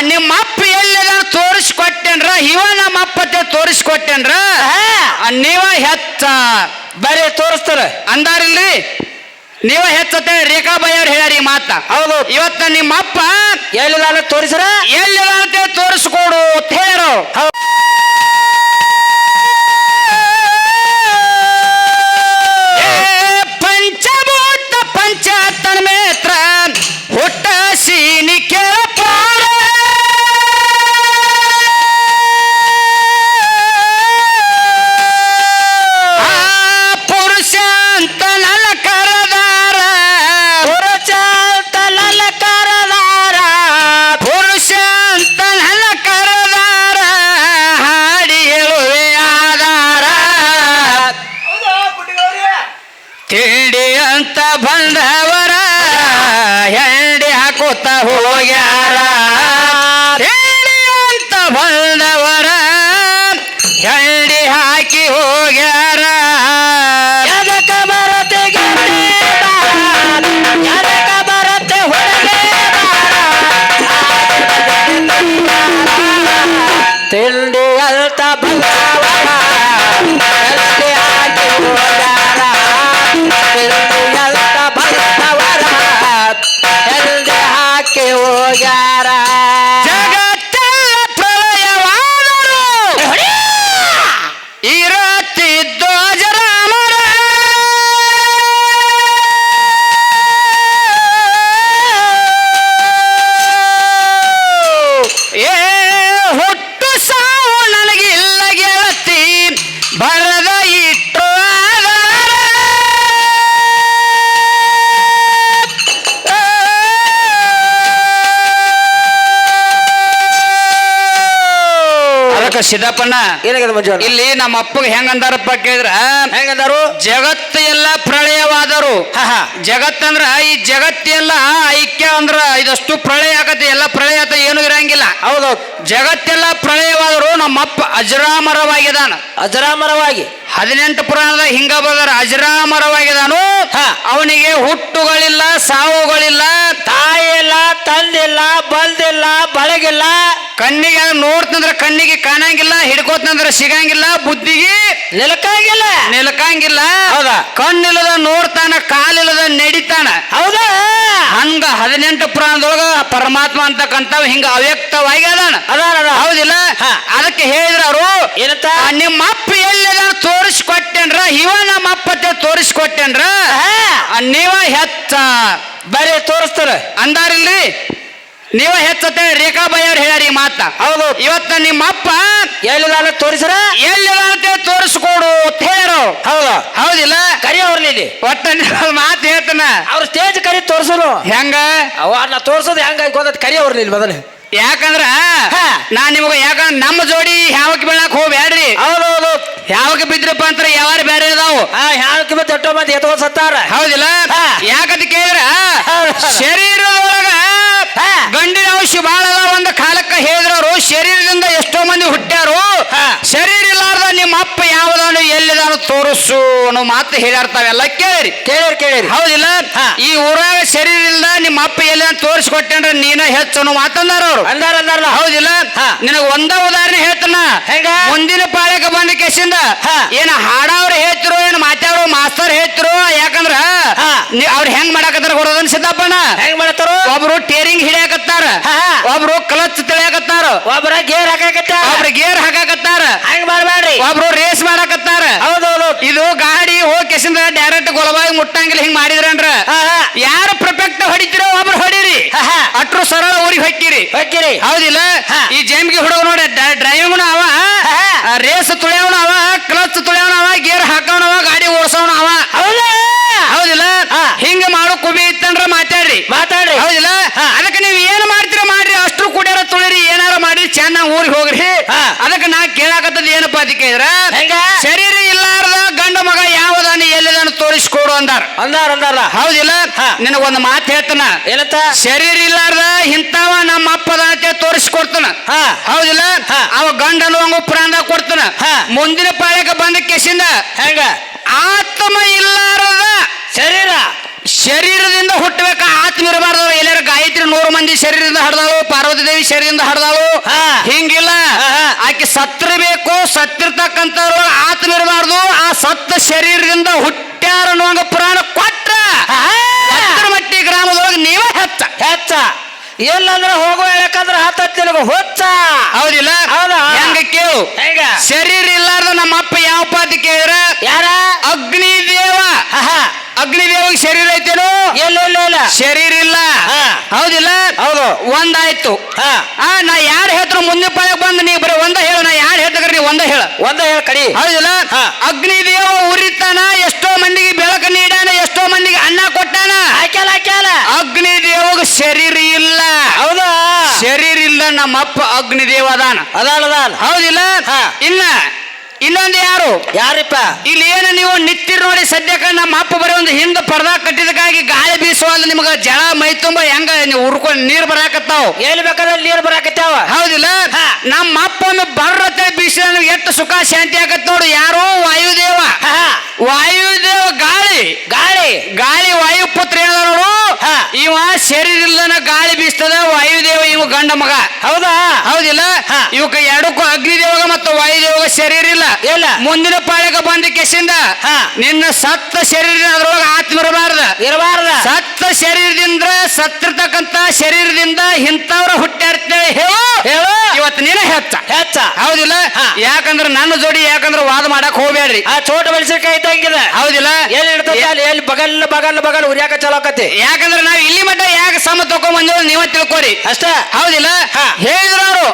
ನಿಮ್ಮ ಅಪ್ಪ ಎಲ್ಲೆಲ್ಲ ತೋರಿಸ್ಕೊಟ್ಟೇನ್ರ? ಇವ ನಮ್ಮ ಅಪ್ಪತ್ತೆ ತೋರಿಸ್ಕೊಟ್ಟೇನ್ರ? ನೀವ ಹೆಚ್ಚ. ಬರೀ ತೋರಿಸ್ತಾರ. ಅಂದಾರಿಲ್ರಿ? ನೀವ ಹೆಚ್ಚತೆ ರೇಖಾಬಾಯಿ ಅವ್ರು ಹೇಳ್ಯಾರ ಈ ಮಾತ. ಹೌದು. ಇವತ್ತ ನಿಮ್ಮ ಅಪ್ಪ ಎಲ್ಲಿದಾನ ತೋರಿಸ್ರ? ಎಲ್ಲೆಲ್ಲ ತೋರಿಸ್ಕೊಡು ಅಂತ ಹೇಳ್ಯಾರು. ತಿಂಡಿ ಅದಕ್ಕೆ ಸಿದ್ದಪ್ಪಣ್ಣ ಏನಾಗಿದೆ ಮಂಜುವಣ್ಣ ಇಲ್ಲಿ ನಮ್ಮ ಅಪ್ಪಗೆ ಹೆಂಗಂದಾರಪ್ಪ ಕೇಳಿದ್ರ? ಹೆಂಗಂದಾರು ಜಗತ್ತು ಎಲ್ಲ ಪ್ರಳಯವಾದರು. ಜಗತ್ತಂದ್ರೆ ಜಗತ್ತಂದ್ರ ಈ ಜಗತ್ತೆಲ್ಲ ಐಕ್ಯ ಅಂದ್ರ ಇದಷ್ಟು ಪ್ರಳಯ ಆಗತ್ತೆ ಎಲ್ಲ ಪ್ರಳಯ ಆತ ಏನು ಇರಂಗಿಲ್ಲ. ಹೌದೌದು. ಜಗತ್ತೆಲ್ಲ ಪ್ರಳಯವಾದರು ನಮ್ಮಪ್ಪ ಅಜರಾಮರವಾಗಿದಾನ. ಅಜರಾಮರವಾಗಿ. ಹದಿನೆಂಟು ಪುರಾಣದ ಹಿಂಗ ಬದರ ಅಜರಾಮರವಾಗಿದಾನು ಅವನಿಗೆ ಹುಟ್ಟುಗಳಿಲ್ಲ ಸಾವುಗಳಿಲ್ಲ ತಾಯಿಲ್ಲ ತಂದಿಲ್ಲ ಬಂದಿಲ್ಲ ಬಳಗಿಲ್ಲ. ಕಣ್ಣಿಗೆ ನೋಡ್ತಂದ್ರ ಕಣ್ಣಿಗೆ ಕಾಣಂಗಿಲ್ಲ ಹಿಡ್ಕೋತಂದ್ರ ಸಿಗಂಗಿಲ್ಲ ಬುದ್ಧಿಗೆ ನಿಲ್ಕಂಗಿಲ್ಲ. ನಿಲ್ಕಂಗಿಲ್ಲ. ಹೌದಾ? ಕಣ್ಣಿಲ್ಲದ ನೋಡ್ತಾನ ಕಾಲಿಲ್ಲದ ನಡಿತಾನ. ಹೌದಾ? ಪರಮಾತ್ಮ ಅಂತಕ್ಕಂಥ ಹಿಂಗ ಅವ್ಯಕ್ತವಾಗಿ ಅದಾನ. ಹೌದಿಲ್ಲ? ಅದಕ್ಕೆ ಹೇಳಿದ್ರ ಅವರು ಏನಂತ? ನಿಮ್ಮ ಅಪ್ಪ ಎಲ್ಲಿ ತೋರಿಸ್ಕೊಟ್ಟೇನ್ರ? ಇವ ನಮ್ಮ ಅಪ್ಪತೆ ತೋರಿಸ್ಕೊಟ್ಟೇನ್ರ? ನೀವ ಹೆಚ್ಚ ಬರೀ ತೋರಿಸ್ತಾರ. ಅಂದಾರಿಲ್ರಿ? ನೀವ ಹೆಚ್ಚತೆ ರೇಖಾಬಾಯಿ ಅವ್ರು ಹೇಳ್ಯಾರ ಈ ಮಾತ. ಹೌದು. ಇವತ್ತ ನಿಮ್ಮ ಅಪ್ಪ ಎಲ್ಲಿದಾನ ತೋರಿಸ್ರ? ಎಲ್ಲಿದಂತೆ ತೋರಿಸ್ಕೊಡು ಅಂತ ಹೇಳ್ಯಾರು. ಹೌದಾ. ಹೌದಿಲ್ಲ? ಕರಿ ಅವ್ರಲ್ಲಿ ಒಟ್ಟ ಮಾತು ಹೇಳ್ತಾನ. ಅವ್ರ ಸ್ಟೇಜ್ ಕರಿ ತೋರಿಸೋದು ಹೆಂಗ? ಅವ ನಾ ತೋರ್ಸೋದು ಹೆಂಗ ಗೊತ್ತ ಕರಿ ಅವ್ರಲ್ಲಿ ಮೊದಲು. ಯಾಕಂದ್ರ ಹಾ. ನಾ ನಿಮಗ ಯಾಕಂದ್ರ ನಮ್ಮ ಜೋಡಿ ಯಾವಕ್ಕೆ ಬೀಳಕ್ ಹೋಗ್ಬ್ಯಾಡ್ರಿ. ಹೌದೌದು. ಯಾವಕ್ಕೆ ಬಿದ್ರಪ್ಪ ಅಂತ ಯಾವಾರ ಬೇರೆ ಇದಾವು. ಹ್ಯಾಂಕ ಮತ್ತೆ ಎಷ್ಟೋ ಮಂದಿ ಎತ್ತೋ ಸತ್ತಾರ. ಹೌದಿಲ್ಲ. ಯಾಕಂತ ಕೇಳಿದ್ರ. ಶರೀರದೊಳಗ ಗಂಡಿನ ಅಂಶ ಬಾಳ ಒಂದು ಕಾಲಕ್ಕ ಹೇಳಿದ್ರು ಶರೀರದಿಂದ ಎಷ್ಟೋ ಮಂದಿ ಹುಟ್ಟ್ಯಾರು. ಶರೀರ ಇಲ್ಲಾರ್ದ ನಿಮ್ಮ ಅಪ್ಪ ಯಾವ್ದಾನು ಎಲ್ಲಿದಾನು ತೋರಿಸು ಅನ್ನೋ ಮಾತು ಹೇಳಿರ್ತಾವೆಲ್ಲ ತಾವೆಲ್ಲ. ಕೇಳಿರಿ. ಕೇಳಿರಿ ಕೇಳಿರಿ. ಹೌದಿಲ್ಲ. ಈ ಊರಾಗ ಶರೀರ ಇಲ್ದ ನಿಮ್ಮ ಅಪ್ಪ ಎಲ್ಲಿ ತೋರಿಸ್ಕೊಟ್ಟೇನ್ರ ನೀನ ಹೆಚ್ಚು ಅನ್ನೋ ಮಾತಂದಾರ ಅವ್ರು. ಅಂದಾರ ಅಂದಾರಲ್ಲ ಹೌದಿಲ್ಲ. ನಿನಗ ಒಂದ ಉದಾಹರಣೆ ಹೇಳ್ತಾನ. ಹೆಂಗ? ಮುಂದಿನ ಪಾಳ್ಯಕ್ಕೆ ಬಂದ ಕೇಸಿಂದ. ಏನ ಹಾಡವ್ರು ಹೇಳ್ತಿರೋ ಏನ್ ಮಾತಾಡೋ ಮಾಸ್ತರ್ ಹೇಳ್ತಿರೋ ಯಾಕಂದ್ರ ಅವ್ರ ಹೆಂಗ್ ಮಾಡಾಕತ್ತಾರ ಕೊಡೋದನ್ ಸಿದ್ದಪ್ಪಣ್ಣ. ಹೆಂಗ್ ಮಾಡತ್ತಾರ? ಒಬ್ರು ಟೇರಿಂಗ್ ಹಿಡಿಯಾಕತ್ತಾರ. ಒಬ್ರು ಕ್ಲಚ್ ಒಬ್ಬರ ಗೇರ್ ಹಾಕಾಕತ್ತ ಒಬ್ರು ಗೇರ್ ಹಾಕಾಕತ್ತಾರ. ಹಂಗ ಮಾಡ್ಬೇಡ್ರಿ ಒಬ್ರು ರೇಸ್ ಮಾಡಾಕತ್ತಾರ. ಹೌದೌದು. ಇದು ಗಾಡಿ ಹೋಗಿ ಕೇಸಿಂದ ಡೈರೆಕ್ಟ್ ಗೊಲವಾಗಿ ಮುಟ್ಟಂಗಿಲ್ಲ ಹಿಂಗ್ ಹಾ ಯಾರು ಪರ್ಫೆಕ್ಟ್ ಹೊಡಿತಿರೋ ಒಬ್ರು ಹೊಡಿರಿ. ಅಟ್ರು ಸರಳ ಊರಿಗೆ ಹೊಕ್ಕಿರಿ. ಹೊಕ್ಕಿರಿ. ಹೌದಿಲ್ಲ. ಈ ಜೇಮ್ಗೆ ಹುಡುಗ ನೋಡಿ ಡ್ರೈವಿಂಗ್ ಅವ ಹಾ. ಆ, ರೇಸ್ ತುಳಿಯವನ ಅವ ಕ್ಲಚ್ ತುಳಿಯವನ ಅವ ಗೇರ್ ಹಾಕವನ ಅವ ಗಾಡಿ ಓಡಿಸವನ ಅವ ಹೌದಾ ಹೌದಿಲ್ಲ ಹಾ. ಹಿಂಗ ಮಾಡೋ ಕುಬಿ ಇತ್ತಂದ್ರ ಮಾತಾಡ್ರಿ ಮಾತಾಡ್ರಿ ಹೌದಿಲ್ಲ ಹಾ. ಅದಕ್ಕೆ ನೀವು ಏನ್ ಮಾಡ್ತೀರ ಮಾಡ್ರಿ ಅಷ್ಟ್ರು ಕುಡಿಯಾರ ತುಳಿರಿ ಏನಾರ ಮಾಡಿ ಚೆನ್ನಾಗಿ ಊರಿಗೆ ಹೋಗ್ರಿ ಹಾ. ಅದಕ್ಕೆ ನಾ ಕೇಳಾಕತ್ತದ ಏನಪ್ಪ ಅದಕ್ಕೆ ಇದ್ರ ಶರೀರ ಇಲ್ಲಾರ್ದ ಗಂಡ ಮಗ ಯಾವದಾನ ಎಲ್ಲಿದಾನ ತೋರಿಸ್ಕೊಡು ಅಂದಾರ. ಅಂದಾರ ಅಂದಾರ. ಹೌದಿಲ್ಲ? ಹಾ. ನಿನಗೊಂದು ಮಾತು ಹೇಳ್ತಾನ. ಏನತ್ತ ಶರೀರ ಇಲ್ಲಾರ್ದ ಇಂಥವ ನಮ್ಮ ಅಪ್ಪದ ಅಂತ ತೋರಿಸ್ಕೊಡ್ತಾನ ಹೌದಿಲ್ಲ? ಅವ ಗಂಡನ ಒಂದು ಪ್ರಾಣ ಕೊಡ್ತಾನ. ಮುಂದಿನ ಪಾಳ್ಯಕ್ಕೆ ಬಂದ ಕೆಸಿಂದ ಹೆಂಗ? ಆತ್ಮ ಇಲ್ಲಾರದ ಶರೀರ? ಶರೀರದಿಂದ ಹುಟ್ಟಬೇಕ ಆತ್ಮ ಇರಬಾರ್ದು ಎಲ್ಲಾರ ಗಾಯತ್ರಿ ನೂರು ಮಂದಿ ಶರೀರದಿಂದ ಹಡ್ದಾಳು ಪಾರ್ವತಿ ದೇವಿ ಶರೀರದಿಂದ ಹಡ್ದಾಳು. ಹಿಂಗಿಲ್ಲ. ಆಕೆ ಸತ್ತಿರ್ಬೇಕು ಸತ್ತಿರ್ತಕ್ಕಂಥ ಆತ್ಮ ಇರಬಾರ್ದು ಆ ಸತ್ತ ಶರೀರದಿಂದ ಹುಟ್ಟ್ಯಾರ ಅನ್ನುವಂಗ ಪುರಾಣ ಕೊಟ್ರ. ಮಟ್ಟಿ ಗ್ರಾಮದೊಳಗೆ ನೀವೇ ಹೆಚ್ಚ. ಹೆಚ್ಚ. ಎಲ್ಲಂದ್ರ ಹೋಗೋ ಹೇಳಕಂದ್ರ ಹತ್ತ ಹೊಚ್ಚ. ಹೌದಿಲ್ಲ? ಹೌದಾ? ಹೆಂಗ ಕೇಳು? ಹೆಂಗ? ಶರೀರ ಇಲ್ಲಾರ್ದ ನಮ್ಮ ಅಪ್ಪ ಯಾವ ಪಾತಿ ಕೇಳಿದ್ರ? ಯಾರ? ಅಗ್ನಿದೇವ ಅಗ್ನಿದೇವ ಶರೀರ ಐತೇನು? ಇಲ್ಲ ಇಲ್ಲ ಇಲ್ಲ. ಶರೀರ ಇಲ್ಲ. ಹೌದಿಲ್ಲ? ಹೌದು. ಒಂದಾಯ್ತು. ಹಾ. ನಾ ಯಾರ ಹೇಳ್ತಾರ ಮುಂದೆ ಪಾಳಕ್ ಬಂದು ನೀ ಬರೀ ಒಂದ ಹೇಳು ನಾ ಯಾರು ಹೇಳ್ತಾರ ನೀ ಒಂದ ಹೇಳ. ಒಂದ ಹೇಳ ಕಡಿ. ಹೌದಿಲ್ಲ ಹಾ. ಅಗ್ನಿ ದೇವ ಉರಿತಾನ ಎಷ್ಟೋ ಮಂದಿಗೆ ಬೆಳಕು ನೀಡಾನ ಎಷ್ಟೋ ಮಂದಿಗೆ ಅನ್ನ ಕೊಟ್ಟಾನ. ಹಾಕ್ಯಾಲ ಹಾಕ್ಯಾಲ ಅಗ್ನಿ ದೇವಗ ಶರೀರ ಇಲ್ಲ. ಹೌದಾ? ಶರೀರ ಇಲ್ಲ ನಮ್ಮ ಅಪ್ಪ ಅಗ್ನಿ ದೇವ ಅದಾನ ಅದಾನ ಅದಾನ ಹೌದಿಲ್ಲ. ಇನ್ನ ಇನ್ನೊಂದು ಯಾರು? ಯಾರಿಪ್ಪ? ಇಲ್ಲಿ ಏನು ನೀವು ನಿತ್ತಿರ್ ನೋಡಿ ಸದ್ಯಕ್ಕೆ ನಮ್ಮ ಅಪ್ಪ ಬರೀ ಒಂದು ಹಿಂದ ಪರ್ದಾ ಕಟ್ಟಿದಕ್ಕಾಗಿ ಗಾಳಿ ಬೀಸುವಲ್ಲ ನಿಮ್ಗೆ ಜಳ ಮೈ ತುಂಬ ಹೆಂಗ ನೀವು ಉರ್ಕೊಂಡು ನೀರು ಬರಾಕತ್ತಾವ? ಎಲ್ಲಿ ಬೇಕಾದ್ರೆ ನೀರು ಬರಾಕತ್ತಾವ? ಹೌದಿಲ್ಲ. ನಮ್ಮ ಅಪ್ಪ ಒಮ್ಮೆ ಬರ್ರತೆ ಬೀಸಿದ ನಮ್ಗೆ ಎಷ್ಟು ಸುಖ ಶಾಂತಿ ಆಗತ್ತೆ ನೋಡು ಯಾರು ವಾಯುದೇವ ಹಾ. ವಾಯುದೇವ ಗಾಳಿ ಗಾಳಿ ಗಾಳಿ ವಾಯು ಪುತ್ರ ಹೇಳ ನೋಡು ಹಾ. ಇವ ಶರೀರ ಇಲ್ಲದನ ಗಾಳಿ ಬೀಸ್ತದ ವಾಯುದೇವ ಇವ ಗಂಡ ಮಗ. ಹೌದಾ? ಹೌದಿಲ್ಲ. ಇವಕ್ಕ ಎರಡಕ್ಕೂ ವಾಯುದೇವಗ ಶರೀರ ಇಲ್ಲ. ಇಲ್ಲ. ಮುಂದಿನ ಪಾಳಿಗ ಬಂದ ಕೆಸಿಂದ ನಿನ್ನ ಸತ್ತ ಶರೀರ ಅದ್ರೊಳಗ ಆತ್ಮ ಇರಬಾರ್ದ. ಇರಬಾರ್ದ. ಸತ್ತ ಶರೀರದಿಂದ ಸತ್ತಿರ್ತಕ್ಕಂತ ಶರೀರದಿಂದ ಇಂಥವ್ರ ಹುಟ್ಟಾರ್ತೇವೆ ಹೇಳು. ಹೇಳು. ಇವತ್ತು ನೀನೇ ಹೆಚ್ಚ. ಹೆಚ್ಚ. ಹೌದಿಲ್ಲ. ಯಾಕಂದ್ರ ನನ್ನ ಜೋಡಿ ಯಾಕಂದ್ರ ವಾದ ಮಾಡಕ್ ಹೋಗ್ಬೇಡ್ರಿ. ಆ ಚೋಟ ಮೆಣಸಿನಕಾಯಿ ಇದ್ದಂಗಿದೆ ಹೌದಿಲ್ಲ? ಎಲ್ಲಿ ಅಲ್ಲಿ? ಎಲ್ಲಿ ಬಗಲ್ ಬಗಲ್ ಬಗಲ್ ಉರಿಯಾಕ ಚಲೋ ಆಕತಿ? ಯಾಕಂದ್ರ ನಾವ್ ಇಲ್ಲಿ ಮಟ್ಟ ಯಾಕೆ ಸಮ ತಕೊಂಡ್ ಬಂದೇವ್ ನೀವ ತಿಳ್ಕೊರಿ. ಅಷ್ಟ? ಹೌದಿಲ್ಲ. ಹೇಳಿದ್ರು ಅವರು?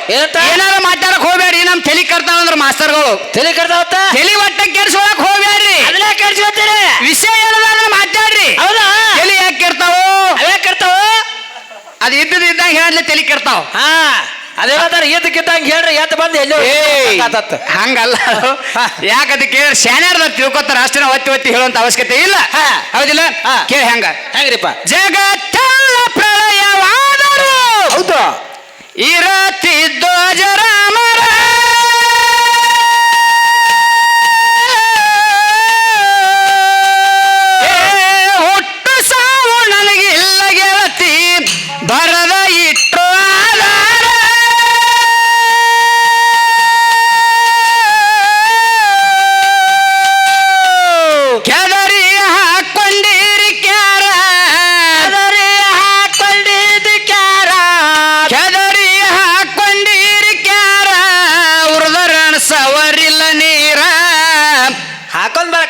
ಏನಾರ ಮಾತಾಡಕ್ ಹೋಗ್ಬೇಡ್ರಿ. ನಮ್ ತಲಿ ಕರ್ತಾವ ಅಂದ್ರ ಮಾಸ್ತರ್ಗಳು ತಲೆ ಕಡ್ದಾವತ್ತ ತಲೆ ಒಟ್ಟ ಕೆಡ್ಸೋಳಕ್ ಹೋಗ್ಬೇಡ್ರಿ ಅದನ್ನೇ ಕೆಡ್ಸ್ಕೊತೀರಿ. ವಿಷಯ ಏನದ ಮಾತಾಡ್ರಿ. ಹೌದಾ? ತಲೆ ಯಾಕೆ ಕೆಡ್ತಾವು? ಅವೇ ಕರ್ತಾವ ಅದ್ ಇದ್ದದ ಇದ್ದಂಗ ಹೇಳಲಿ ತಲಿ ಕೆಡ್ತಾವ. ಹಾ ಅದೇ ಹೇಳ್ತಾರ ಇದ್ದಕ್ಕಿದ್ದಂಗೆ ಹೇಳ್ರಿ ಎದ್ದು ಬಂದು ಎಲ್ಲೋ. ಹಂಗಲ್ಲ. ಯಾಕ ಕೇಳ ಶಾನ್ಯಾರ್ದ ತಿಳ್ಕೊತಾರ ಅಷ್ಟೇ ಒತ್ತಿ ಒತ್ತಿ ಹೇಳುವಂತ ಅವಶ್ಯಕತೆ ಇಲ್ಲ. ಹೌದಿಲ್ಲ. ಕೇಳಿ ಹೆಂಗ? ಹೆಂಗ್ರಿಪ್ಪ? ಜಗತ್ತೆಲ್ಲ ಪ್ರಳಯವಾದರು ಹೌದು. ಇರತಿದ್ದು ಅಜರಾಮರ.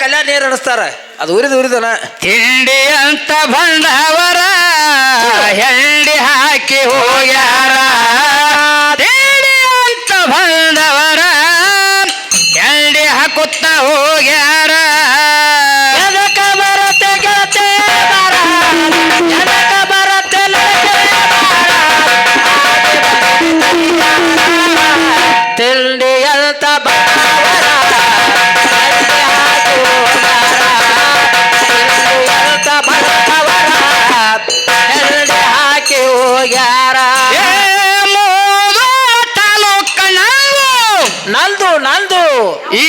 ಕಲ್ಯಾಣ ನೀರು ಅನಿಸ್ತಾರ ಅದು ಉರಿದ ಉರಿದನ. ತಿಂಡಿ ಅಂತ ಬಂದವರ ಹೆಂಡಿ ಹಾಕಿ ಹೋಗ್ಯಾರ. y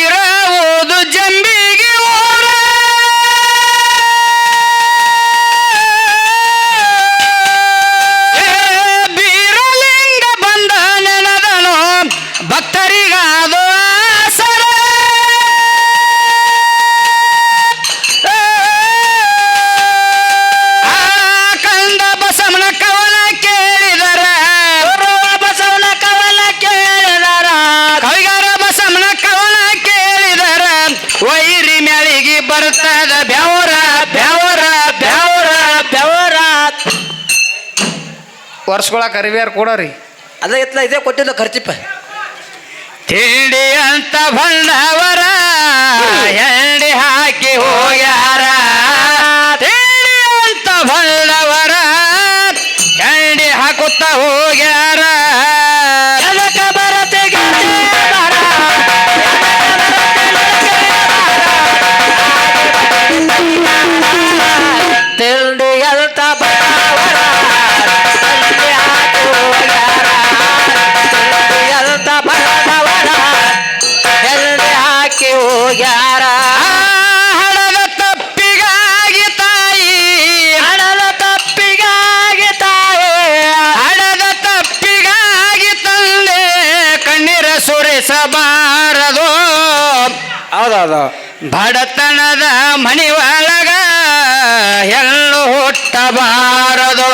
ವರ್ಷಗಳ ಕರಿವ್ಯಾರ ಕೊಡರಿ. ಅದ ಇತ್ಲ ಇದೇ ಕೊಟ್ಟಿಲ್ಲ ಖರ್ಚಿಪ್ಪ. ತಿಂಡಿ ಅಂತ ಬಂದವರ ಎಣ್ಣೆ ಹಾಕಿ ಹೋಗ್ಯಾರ. ಅದ. ಬಡತನದ ಮಣಿವಾಳಗ ಒಳಗ ಎಲ್ಲೂ ಹುಟ್ಟಬಾರದು.